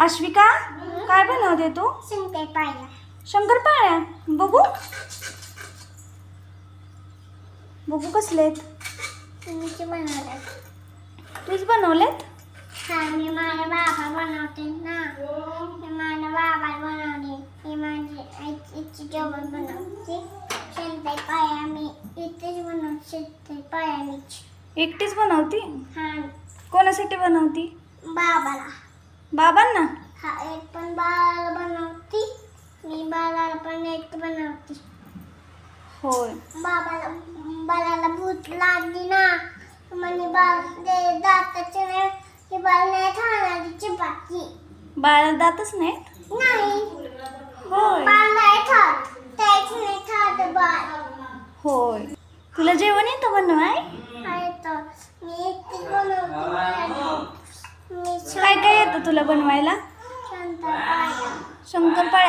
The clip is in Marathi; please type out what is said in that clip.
अश्विका काय बनवते तू? शंकर पाया शंकरपाळ्या? बघू बघू कसले तुम्ही बनवलं तूच बनवलेत? हा मी माझ्या बाबा बनवते ना. मी माझ्या बाबा बनवले मी माझी आईची जेवण बनवते. पाया मी इथेच बनवते. शंकर पाया मीच. एकटीच बनवती? हा. कोणासाठी बनवती? बाबाला. बाबांना? हा एक पण बाळाला बनवती मी बाळाला पण एक बनवते. होय. बाबाला बाळाला भूत लागली ना म्हणजे बाळ ते दाताचे नाही हे बाळ नाही खाणारी चिपाकी बाळाला दातच नाहीत? नाही. होय. बाळ नाही खात त्याच नाही खात बाळ. होय. तुला जेवण येतं बनवाय? आहे तर मी एकटीच बनवते मी काय काय येतं तुला बनवायला? शंकरपाळ्या.